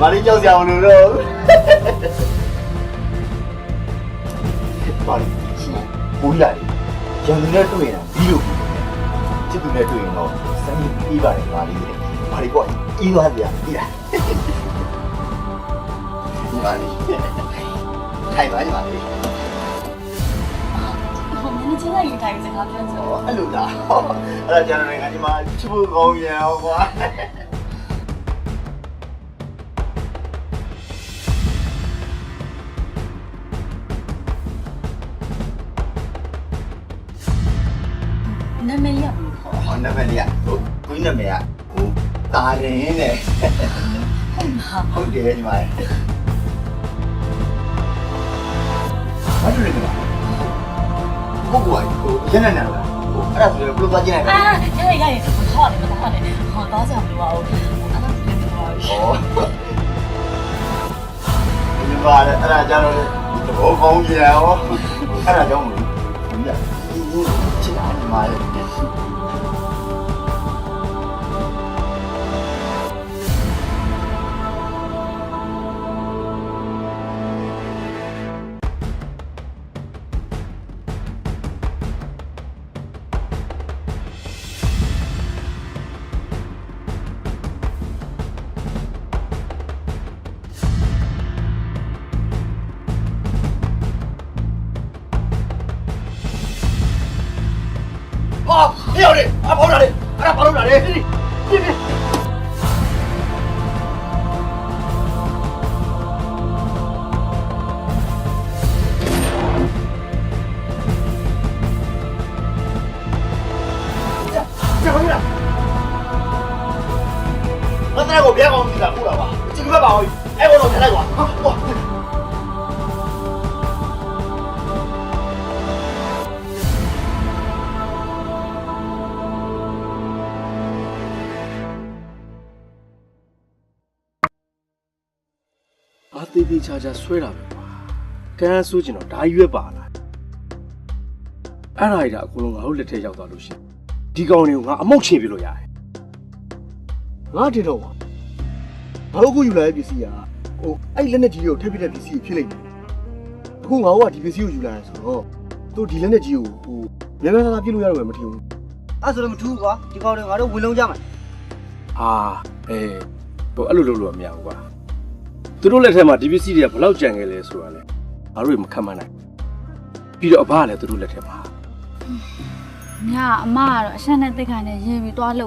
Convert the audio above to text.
မလေးကြောက်စရာမလိုတော့ပါလေးကိုကြီးလာလေရန်သူနဲ့တွေ့ရင်ပြီးလို့ချစ်သူနဲ့တွေ့ရင်တော့စမ်းပြီးပါတယ်ပါလေးပါလေးပေါ့အင်းသွားပြန်ပြီးလားပါလေးထိုင်ပါညီမလေးဟိုမင်းချင်းလိုက်ရင်တိုင်းစကားပြောစဟောအဲ့လိုလားအဲ့ဒါကျန်တဲ့နိုင်ငံဒီမှာချစ်ဖို့ကောင်းရအောင်ကွာ နာမည်ရဘူးခေါ်ဟောနမလေးကဟိုကိုကြီးနမည်ကဟိုတာရင်နဲ့ဟုတ်မှာဟုတ်တယ်ညီမလေးဘာလို့လဲကွာဟုတ်ကွာဟိုရနေနေလားဟိုအဲ့ဒါဆိုရင်ဘယ်လိုသွားကျင်းလိုက်လဲအာရရရရဟောတယ်မတော်တယ်ဟောတော့ကြောင်လို့အောင်အဲ့ဒါလည်းပြောရဩဒီမှာအဲ့ဒါကြတော့ဘောကောင်းကြီးရောအဲ့ဒါကြောင့်မလို့ဒီကဒီချ စ်တာညီမ ဟာဟေ့ရတယ်အဖောက်တာလေအဲ့ဒါဘာလို့လာလဲဒီဒီဒီကျဘာလဲမတရကိုဘယ်ကောင်ကြီးလာပူလာပါကြည့်ကြပါဦးအဲ့ဘောတော့ထိုင်လိုက်ပါဟော အာသေးသေးချာချာဆွဲတာပဲကွာကန်းဆိုးကျင်တော့ဓာရွက်ပါလာအဲ့ဒါကြီးဒါအကုန်လုံးငါတို့လက်ထဲရောက်သွားလို့ရှိရင်ဒီကောင်တွေကိုငါအမောက်ချေပြလို့ရတယ်ငါတင်တော့ပါဘာလို့ကိုယူလာတဲ့ပစ္စည်းကဟိုအဲ့လက်နဲ့ကြီးကိုထည့်ပြတဲ့ပစ္စည်းဖြစ်လိမ့်မယ်အခုငါတို့ကဒီပစ္စည်းကိုယူလာတယ်ဆိုတော့သူဒီလက်နဲ့ကြီးကိုဟိုမြန်မြန်ဆန်ဆန်ပြလို့ရတော့မယ်မထင်ဘူးအဲ့ဆိုတော့မထူးကွာဒီကောင်တွေငါတို့ဝင်လုံးကြမှာအာအေးဟိုအဲ့လိုလုပ်လို့မရဘူးကွာ သူတို့လက်ထဲမှာဒီပစ္စည်းတွေကဘယ်လောက်ကြံခဲ့လဲဆိုတာလေငါတို့တွေမခံမနိုင်ပြီးတော့အဘကလည်းသူတို့လက်ထဲမှာညအမကတော့အရှက်နဲ့တိတ်ခိုင်နဲ့ရေးပြီးသွားလို့